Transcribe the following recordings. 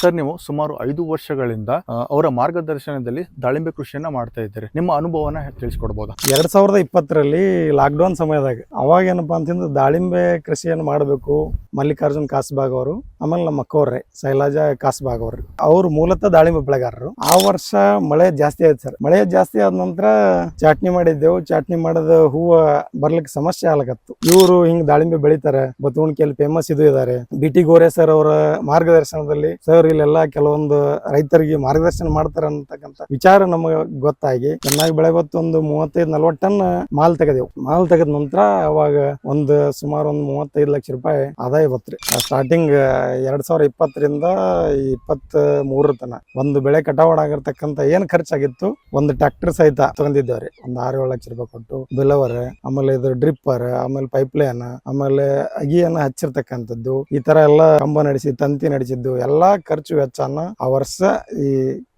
Sir, ನೀವು ಸುಮಾರು ಐದು ವರ್ಷಗಳಿಂದ ಅವರ ಮಾರ್ಗದರ್ಶನದಲ್ಲಿ ದಾಳಿಂಬೆ ಕೃಷಿಯನ್ನ ಮಾಡ್ತಾ ಇದ್ದೀರಿ. ನಿಮ್ಮ ಅನುಭವನ ತಿಳಿಸ್ಕೊಡ್ಬೋದಾ? ಎರಡ್ ಸಾವಿರದ ಇಪ್ಪತ್ತರಲ್ಲಿ ಲಾಕ್ಡೌನ್ ಸಮಯದಾಗ, ಅವಾಗ ಏನಪ್ಪಾ ಅಂತಂದ್ರೆ ದಾಳಿಂಬೆ ಕೃಷಿಯನ್ನು ಮಾಡಬೇಕು, ಮಲ್ಲಿಕಾರ್ಜುನ್ ಕಾಸ್ಬಾಗ್ ಅವರು, ಆಮೇಲೆ ನಮ್ಮ ಅಕ್ಕವ್ರೆ ಶೈಲಾಜಾ ಕಾಸ್ಬಾಗ್ ಅವರು. ಅವ್ರು ಮೂಲತಃ ದಾಳಿಂಬೆ ಬೆಳೆಗಾರರು. ಆ ವರ್ಷ ಮಳೆ ಜಾಸ್ತಿ ಆಯ್ತು ಸರ್. ಮಳೆ ಜಾಸ್ತಿ ಆದ ನಂತರ ಚಾಟ್ನಿ ಮಾಡಿದ್ದೆವು. ಚಾಟ್ನಿ ಮಾಡದ ಹೂವು ಬರ್ಲಿಕ್ಕೆ ಸಮಸ್ಯೆ ಆಗ್ಲಕತ್ತು. ಇವರು ಹಿಂಗ್ ದಾಳಿಂಬೆ ಬೆಳಿತಾರೆ. ಬತ್ತುವಣಿಕೆಯಲ್ಲಿ ಫೇಮಸ್ ಇದು ಇದಾರೆ. ಬಿ ಟಿ ಗೋರೆ ಸರ್ ಅವರ ಮಾರ್ಗದರ್ಶನದಲ್ಲಿ ಸರ್, ಇಲ್ಲೆಲ್ಲ ಕೆಲವೊಂದು ರೈತರಿಗೆ ಮಾರ್ಗದರ್ಶನ ಮಾಡ್ತಾರೆ ಅಂತಕ್ಕಂಥ ವಿಚಾರ ನಮಗೆ ಗೊತ್ತಾಗಿ ಚೆನ್ನಾಗಿ ಬೆಳೆ ಒಂದು ಮೂವತ್ತೈದು, ನಲ್ವತ್ತು ಟನ್ ಮಾಲ್ ತೆಗೆದೇವು. ಮಾಲ್ ತೆಗೆದ ನಂತರ ಅವಾಗ ಒಂದು ಸುಮಾರು ಒಂದು ಮೂವತ್ತೈದು ಲಕ್ಷ ರೂಪಾಯಿ ಆದಾಯ ಬತ್ರಿ ಸ್ಟಾರ್ಟಿಂಗ್ ಎರಡ್ ಸಾವಿರ ಇಪ್ಪತ್ತರಿಂದ ಇಪ್ಪತ್ತ್ ಮೂರು ತನ ಒಂದು ಬೆಳೆ ಕಟಾವಣಾಗಿರ್ತಕ್ಕಂಥ ಏನ್ ಖರ್ಚಾಗಿತ್ತು, ಒಂದು ಟ್ರ್ಯಾಕ್ಟರ್ ಸಹಿತ ತಗೊಂಡಿದ್ದೇವ್ರಿ ಒಂದು ಆರು ಏಳು ಲಕ್ಷ ರೂಪಾಯಿ ಕೊಟ್ಟು ಬಿಲವರ್ ಆಮೇಲೆ ಇದು ಡ್ರಿಪ್ಪರ್ ಆಮೇಲೆ ಪೈಪ್ ಲೈನ್ ಆಮೇಲೆ ಅಗಿಯನ್ನ ಹಚ್ಚಿರ್ತಕ್ಕಂಥದ್ದು, ಈ ತರ ಎಲ್ಲ ಕಂಬ ನಡೆಸಿ, ತಂತಿ ನಡೆಸಿದ್ದು, ಎಲ್ಲಾ ಖರ್ಚು ವೆಚ್ಚನ ಆ ವರ್ಷ ಈ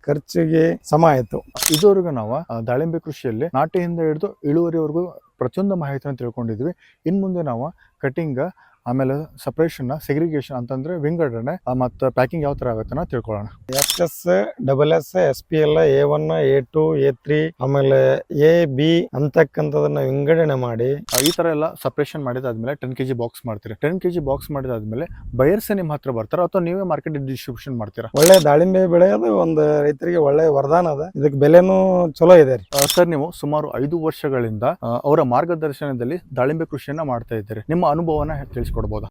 ಖರ್ಚಿಗೆ ಸಮ ಆಯಿತು. ಇದುವರೆಗೂ ನಾವು ದಾಳಿಂಬೆ ಕೃಷಿಯಲ್ಲಿ ನಾಟಿಯಿಂದ ಹಿಡಿದು ಇಳುವರಿವರೆಗೂ ಪ್ರತಿಯೊಂದು ಮಾಹಿತಿಯನ್ನು ತಿಳ್ಕೊಂಡಿದ್ವಿ ಇನ್ನು ಮುಂದೆ ನಾವು ಕಟಿಂಗ್ ಆಮೇಲೆ ಸಪ್ರೇಷನ್ ಸೆಗ್ರಿಗೇಷನ್ ಅಂತಂದ್ರೆ ವಿಂಗಡಣೆ ಮತ್ತು ಪ್ಯಾಕಿಂಗ್ ಯಾವ ತರ ಆಗುತ್ತೆ ತಿಳ್ಕೊಳ್ಳೋಣ. S S double S S P L A one A two A three ಆಮೇಲೆ ಎ ಬಿ ಅಂತಕ್ಕಂಥದನ್ನ ವಿಂಗಡಣೆ ಮಾಡಿ. ಈ ತರ ಎಲ್ಲ ಸಪ್ರೇಷನ್ ಮಾಡಿದಾದ್ಮೇಲೆ ಟೆನ್ ಕೆಜಿ ಬಾಕ್ಸ್ ಮಾಡ್ತೀರಿ. ಟೆನ್ ಕೆಜಿ ಬಾಕ್ಸ್ ಮಾಡಿದಾದ್ಮೇಲೆ ಬಯರ್ಸೆ ನಿಮ್ಮ ಹತ್ರ ಬರ್ತಾರ ಅಥವಾ ನೀವೇ ಮಾರ್ಕೆಟ್ ಡಿಸ್ಟ್ರಿಬ್ಯೂಷನ್ ಮಾಡ್ತೀರಾ? ಒಳ್ಳೆ ದಾಳಿಂಬೆ ಬೆಳೆಯೋದು ಒಂದು ರೈತರಿಗೆ ಒಳ್ಳೆ ವರದಾನ ಅದ. ಇದಕ್ಕೆ ಬೆಲೆನೂ ಚಲೋ ಇದೆ ರೀ. ಸರ್ ನೀವು ಸುಮಾರು ಐದು ವರ್ಷಗಳಿಂದ ಅವರ ಮಾರ್ಗದರ್ಶನದಲ್ಲಿ ದಾಳಿಂಬೆ ಕೃಷಿಯನ್ನ ಮಾಡ್ತಾ ಇದ್ದೀರಿ. ನಿಮ್ಮ ಅನುಭವನ ತಿಳಿಸ್ಕೊಡ್ಬೋದಾ